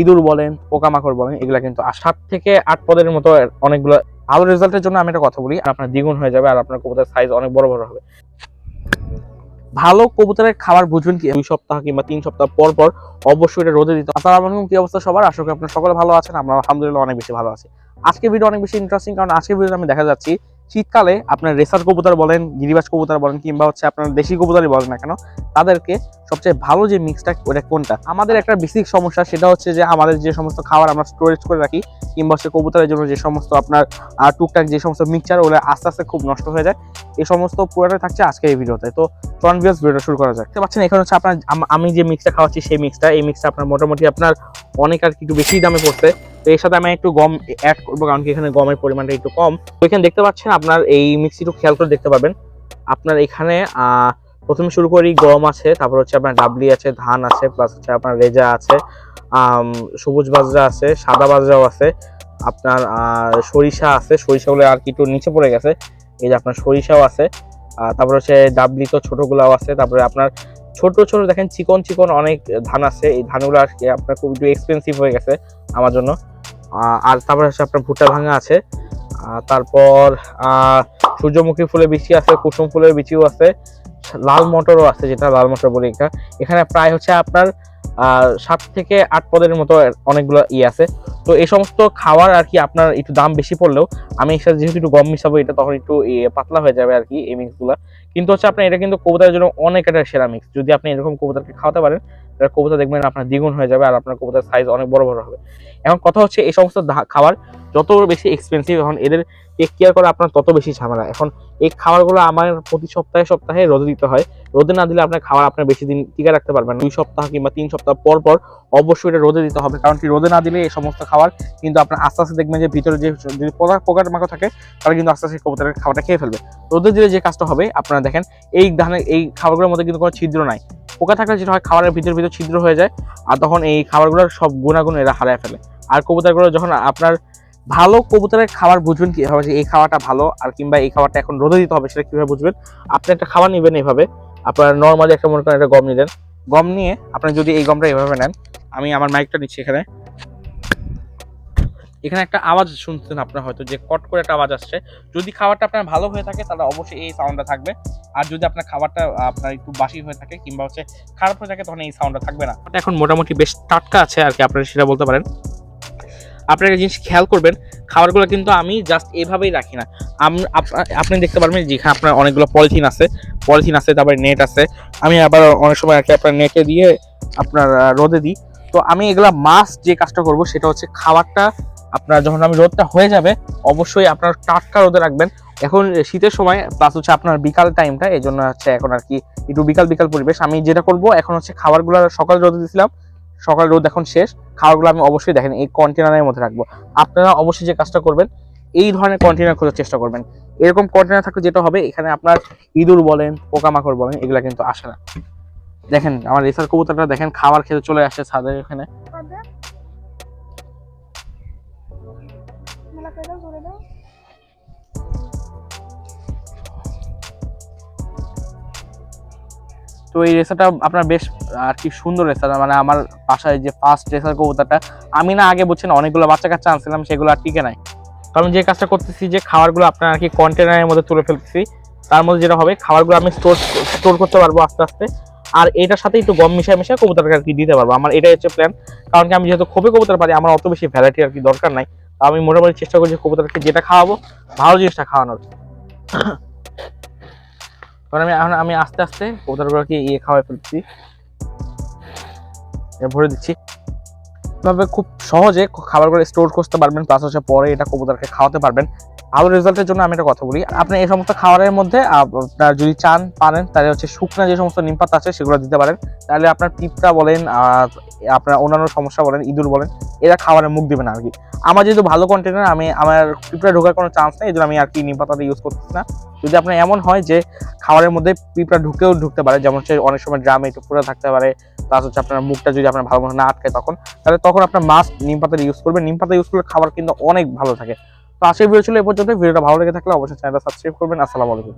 ইঁদুর বলেন, পোকামাকড় বলেন, এগুলা কিন্তু সাত থেকে আট পদের মতো অনেকগুলো ভালো রেজাল্টের জন্য আমি একটা কথা বলি আপনার দ্বিগুণ হয়ে যাবে, আর আপনার কবুতরের সাইজ অনেক বড় বড় হবে। ভালো কবুতরের খাবার বুঝবেন কি? দুই সপ্তাহ কিংবা তিন সপ্তাহ পর পর অবশ্যই এটা রোদে দিতে। আসসালামু আলাইকুম, কি অবস্থা সবার? আশা করি আপনারা সকলে ভালো আছেন, আমরা আলহামদুলিল্লাহ অনেক বেশি ভালো আছি। আজকে ভিডিও অনেক বেশি ইন্টারেস্টিং কারণ আজকের ভিডিওতে আমি দেখা যাচ্ছি শীতকালে আপনার রেসার কবুতর বলেন, গিরিবাজ কবুতর বলেন, কিংবা হচ্ছে আপনার দেশি কবুতরই বলেন না কেন, তাদেরকে সবচেয়ে ভালো যে মিক্সটা ওটা কোনটা? আমাদের একটা বেসিক সমস্যা, সেটা হচ্ছে যে আমাদের যে সমস্ত খাবার আমরা স্টোরেজ করে রাখি, কিংবা হচ্ছে কবুতরের জন্য যে সমস্ত আপনার টুকটাক যে সমস্ত মিক্সচার ওগুলো আস্তে আস্তে খুব নষ্ট হয়ে যায়। এই সমস্ত পুরোটাই থাকছে আজকে এই ভিডিওতে। তো চন ভিউস ভিডিও শুরু করা যাক। দেখতে পাচ্ছেন, এখানে হচ্ছে আপনার, আমি যে মিক্সটা খাওয়াচ্ছি, সেই মিক্সটা এই মিক্সটা আপনার মোটামুটি আপনার অনেক আর কি একটু বেশি দামে পড়ছে। এর সাথে আমি একটু গম অ্যাড করব, কারণ কি এখানে গমের পরিমাণটা একটু কম। তো এখানে দেখতে পাচ্ছেন আপনার এই মিক্সি একটু খেয়াল করে দেখতে পাবেন। আপনার এখানে প্রথমে শুরু করি গম আছে, তারপর হচ্ছে আপনার ডাবলি আছে, ধান আছে প্লাস হচ্ছে আপনার রেজা আছে সবুজ বাজরা আছে, সাদা বাজরাও আছে, আপনার সরিষা আছে, সরিষাগুলো আর কি একটু নিচে পড়ে গেছে, এই যে আপনার সরিষাও আছে তারপর হচ্ছে ডাবলি তো ছোটগুলাও আছে, তারপরে আপনার ছোট ছোট দেখেন চিকন চিকন অনেক ধান আছে, এই ধানগুলো আর কি আপনার খুব একটু এক্সপেন্সিভ হয়ে গেছে, আমার জন্য। আর তারপর হচ্ছে আপনার ভুট্টা ভাঙা আছে। তারপর সূর্যমুখী ফুলের বিচি আছে, কুসুম ফুলের বিচিও আছে, লাল মটরও আছে, যেটা লাল মটর বলি এটা। এখানে প্রায় হচ্ছে আপনার সাত থেকে আট পদের মতো অনেকগুলো ই আছে। তো এই সমস্ত খাওয়ার আর কি আপনার একটু দাম বেশি পড়লেও আমি এর সাথে যেহেতু একটু গম মিশাবো, এটা তখন একটু পাতলা হয়ে যাবে আর কি এই মিক্সগুলো কিন্তু হচ্ছে আপনার এটা কিন্তু কবুতরের জন্য অনেক একটা সেরা মিক্স যদি আপনি এরকম কবুতরকে খাওয়াতে পারেন তাহলে কবুতর দেখবেন আপনার দ্বিগুণ হয়ে যাবে আর আপনার কবুতর সাইজ অনেক বড় বড় হবে। এখন কথা হচ্ছে এই সমস্ত খাবার যত বেশি এক্সপেন্সিভ এখন এদের টেক কেয়ার করা আপনার তত বেশি ঝামেলা। এখন এই খাবারগুলো আমার প্রতি সপ্তাহে সপ্তাহে রোদে দিতে হয়। রোদে না দিলে আপনার খাবার আপনার বেশি দিন টিকে রাখতে পারবেন দুই সপ্তাহ কিংবা তিন সপ্তাহ পর পর অবশ্যই এটা রোদে দিতে হবে। কারণ কি রোদে না দিলে এই সমস্ত খাবার কিন্তু আপনার আস্তে আস্তে দেখবেন যে ভিতরে যে যদি পোকা, পোকার মাকড় থাকে, তারা কিন্তু আস্তে আস্তে কবুতরের খাবারটা খেয়ে ফেলবে। রোদে দিলে যে কাজটা হবে, আপনারা দেখেন, এই ধানের, এই খাবারগুলোর মধ্যে কিন্তু কোনো ছিদ্র নাই। পোকা থাকলে যেটা হয়, খাবারের ভিতর ভিতর ছিদ্র হয়ে যায়, আর তখন এই খাবারগুলোর সব গুণাগুণ এরা হারায় ফেলে। আর কবুতরগুলো যখন আপনার ভালো কবুতরের খাবার বুঝবেন কীভাবে যে এই খাওয়াটা ভালো আর কিংবা এই খাবারটা এখন রোদে দিতে হবে সেটা কীভাবে বুঝবেন। আপনি একটা খাবার নেবেন এইভাবে আপনার নর্মালি একটা মনে করেন একটা গম নিলেন। গম নিয়ে আপনি যদি এই গমটা এভাবে নেন, আমি আমার মাইকটা নিচ্ছি এখানে। এখানে একটা আওয়াজ শুনছেন আপনার হয়তো, যে কট করে একটা আওয়াজ আসছে। যদি খাবারটা আপনার ভালো হয়ে থাকে, তাহলে অবশ্যই এই সাউন্ডটা থাকবে। আর যদি আপনার খাবারটা আপনার একটু বাসি হয়ে থাকে কিংবা হচ্ছে খারাপ হয়ে থাকে, তখন এই সাউন্ডটা থাকবে না। এখন মোটামুটি বেশ টাটকা আছে আর কি, আপনারা সেটা বলতে পারেন। আপনার জিনিস খেয়াল করবেন, খাবারগুলো কিন্তু আমি জাস্ট এভাবেই রাখি না। আপনি দেখতে পারবেন যেখানে আপনার অনেকগুলো পলিথিন আছে পলিথিন আছে, তারপরে নেট আছে। আমি আবার অনেক সময় আর কি আপনার নেটে দিয়ে আপনার রোদে দিই। তো আমি এগুলা মাস যে কাজটা করব সেটা হচ্ছে খাবারটা, আপনার যখন আমি রোদটা হয়ে যাবে, অবশ্যই আপনার টাটকা রোদে রাখবেন। এখন শীতের সময় প্লাস হচ্ছে আপনার বিকাল টাইমটা এই জন্য হচ্ছে এখন আর কি একটু বিকাল বিকাল পরিবেশ। আমি যেটা করব, এখন হচ্ছে খাবারগুলো সকাল রোদে দিয়েছিলাম সকাল রোদ এখন শেষ, খাবারগুলো আমি অবশ্যই দেখেন, এই কন্টেনারের মধ্যে রাখব। আপনারা অবশ্যই যে কাজটা করবেন, এই ধরনের কন্টেনার খোঁজার চেষ্টা করবেন। এরকম কন্টেনার থাকলে যেটা হবে, এখানে আপনার ইঁদুর বলেন, পোকামাকড় বলেন, এগুলা কিন্তু আসে না। দেখেন, আমার রেসার কবুতরটা দেখেন, খাবার খেতে চলে আসে ছাদের এখানে। তো এই রেসাটা আপনার বেশ, আর কি সুন্দর রেসার মানে আমার বাসায় যে ফার্স্ট রেসার কবুতরটা, আমি না আগে বুঝছেন অনেকগুলো বাচ্চা কাচ্চা আনছিলাম, সেগুলো আর টিকে নাই। কারণ যে কাজটা করতেছি, যে খাবারগুলো আপনার আর কি কন্টেনারের মধ্যে তুলে ফেলতেছি, তার মধ্যে যেটা হবে, খাবারগুলো আমি স্টোর স্টোর করতে পারব আস্তে আস্তে। আর এটার সাথে একটু গম মিশিয়ে মিশিয়ে কবুতরকে আর কি দিতে পারব। আমার এটাই হচ্ছে প্ল্যান কারণ কি, আমি যেহেতু খুবই কবুতর পারি আমার অত বেশি ভ্যারাইটি আর কি দরকার নাই। আমি মোটামুটি চেষ্টা করছি কবুতরকে যেটা খাওয়াবো, ভালো জিনিসটা খাওয়ানোর। কারণ আমি এখন, আমি আস্তে আস্তে কবুতরগুলোকে ইয়ে খাওয়াই ফেলছি। ভরে দিচ্ছি। এভাবে খুব সহজে খাবারগুলো স্টোর করতে পারবেন প্লাস হচ্ছে পরে এটা কবুতরকে খাওয়াতে পারবেন। ভালো রেজাল্টের জন্য আমি একটা কথা বলি। আপনি এই সমস্ত খাবারের মধ্যে আপনার যদি চান, পারেন, তাহলে হচ্ছে শুকনো যে সমস্ত নিম পাতা আছে, সেগুলো দিতে পারেন। তাহলে আপনার পিঁপড়া বলেন আপনার অন্যান্য সমস্যা বলেন, ইঁদুর বলেন, এরা খাবারের মুখ দিবে না আর কি। আমার যেহেতু ভালো কন্টেনার আমি, আমার পিঁপড়া ঢোকার কোনো চান্স নেই, এই জন্য আমি আর কি নিম পাতাটা ইউজ করতেছি না। যদি আপনার এমন হয় যে খাবারের মধ্যে পিঁপড়া ঢুকেও ঢুকতে পারে, যেমন হচ্ছে অনেক সময় ড্রামে একটু পুরো থাকতে পারে প্লাস হচ্ছে আপনার মুখটা যদি আপনার ভালো মতো না আটকে তখন, তাহলে তখন আপনার মাস্ক নিম পাতা ইউজ করবেন। নিম পাতা ইউজ করলে খাবার কিন্তু অনেক ভালো থাকে। তো আজকে ভিডিও ছিল এ পর্যন্ত ভিডিওটা ভালো লেগে থাকলে অবশ্যই চ্যানেলটা সাবস্ক্রাইব করবেন। আসসালামু আলাইকুম।